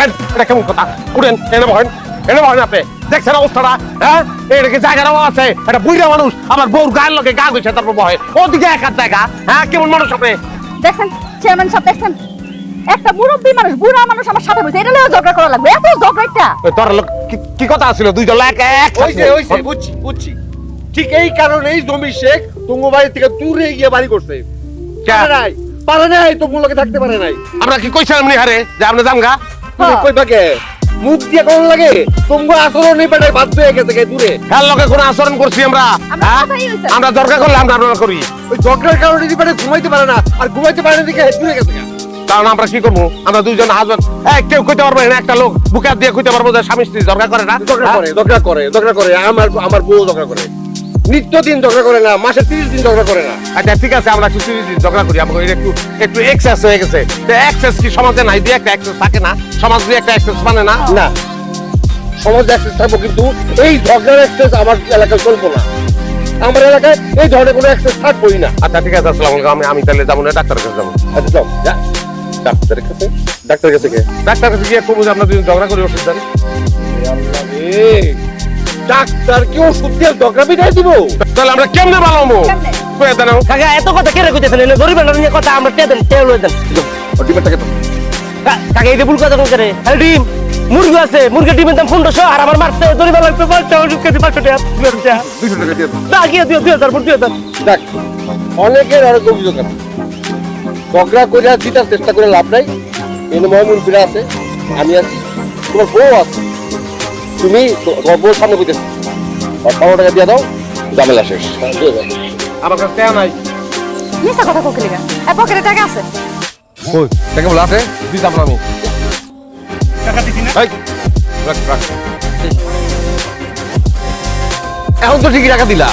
উঠেন এটা কেমন কথা? উঠেন এনে বহেন এনে বহেন আপনি। দেখছেন অবস্থাটা হ্যাঁ? এটা কি জায়গাটাও আছে? এটা বুড়া মানুষ আমার বউর গায়ের লোকে গা গেছে তারপর বহে। ওদিকে এক হাত জায়গা হ্যাঁ? কেমন মানুষ আপনি? দেখছেন? চেয়ারম্যান সাহেব দেখছেন? একটা মুরব্বী মানুষ বুড়া মানুষ আমার সাথে বসে এটা লয়ে ঝগড়া করা লাগবে এত ঝগড়া ওই তোর লোক কি- কথা ছিল দুইজন এক এক ওইছে ওইছে বুঝছি বুঝছি। ঠিক এই কারণেই জমি শেখ তুঙ্গ বাড়ি থেকে দূরে গিয়ে বাড়ি করছে। পারে নাই পারে নাই তো লোকে থাকতে পারে নাই। আমরা কি কইছিলাম নি হারে? যে আপনি জামগা তুমি কই পাকে মুখ দিয়ে কোন লাগে? তোমার আচরণ নেই বাধ্য হয়ে গেছে গে দূরে। কার লোকে কোনো আচরণ করছি আমরা? আমরা হ্যাঁ? আমরা দরকার করলে আমরা আমরা করি। ওই ঝগড়ার কারণে ঘুমাইতে পারে না আর ঘুমাইতে পারে না দিকে দূরে গেছে কারণ আমরা কি করব? আমরা দুইজন হাজবেন্ড। এই কেউ কইতে পারব না একটা লোক বুকে দিয়ে কইতে পারব যে স্বামী স্ত্রী দরকার করে না। ঝগড়া হ্যাঁ? করে দরকার করে আমার আমার বউ দরকার করে। নিত্যদিন ঝগড়া করে না মাসে তিরিশ দিন ঝগড়া করে না। আচ্ছা ঠিক আছে আমরা একটু তিরিশ দিন ঝগড়া করি আমাকে একটু একটু এক্সেস হয়ে গেছে। তো এক্সেস কি সমাজে নাই দিয়ে একটা এক্সেস থাকে না? সমাজ দিয়ে একটা এক্সেস মানে না? না। সমাজে অ্যাক্সেস থাকব কিন্তু এই ঝগড়ার অ্যাক্সেস আমার এলাকায় চলবো না। আমার এলাকায় এই ধরনের কোনো অ্যাক্সেস থাকবোই না। আচ্ছা ঠিক আছে আসসালামু আমি আমি তাহলে যাব না ডাক্তারের কাছে যাব। আচ্ছা যাও। যা। ডাক্তারের কাছে? ডাক্তারের কাছে কে ডাক্তারের কাছে গিয়ে কবুজ আমরা দুজন ঝগড়া করি ওষুধ এ, ডাক্তার কি ওষুধ দিয়ে বিদায় দিব। তাহলে আমরা কেমনে ভালো হব কয়ে দেন কাকা এত কথা কেন কইতেছেন? এনে গরিবের নিয়ে কথা আমরা টেদেন টেল লই দেন। ডিমেরটাকে তো। কা- কাকা এই যে ভুল কথা কোন করে আরে ডিম মুরগি আছে মুরগি ডিমের দাম পনেরোশো আর আমার মারতে ওষুধ কেজি পাঁচশো টাকা দুই হাজার দুইশো টাকা দিয়ে দাও। গিয়ে দুই দুই হাজার দুই হাজার। দেখ অনেকের অনেক অভিযোগ আছে ঝগড়া করে আর জিতার চেষ্টা করে লাভ নাই। এনে মহমুল ফিরে আছে আমি আছি তোমার বউ আছে। তুমি গব্বর সামনে বুঝতে আর পাঁচশো টাকা দিয়ে দাও ঝামেলা শেষ। আমার কাছে টাকা নাই। মিথ্যা কথা কোকিলে গা এ পকেটে টাকা আছে? কই? টাকা বলে আছে? আমি টাকা দিছি না। রাখ রাখ। এখন তো ঠিকই টাকা দিলা।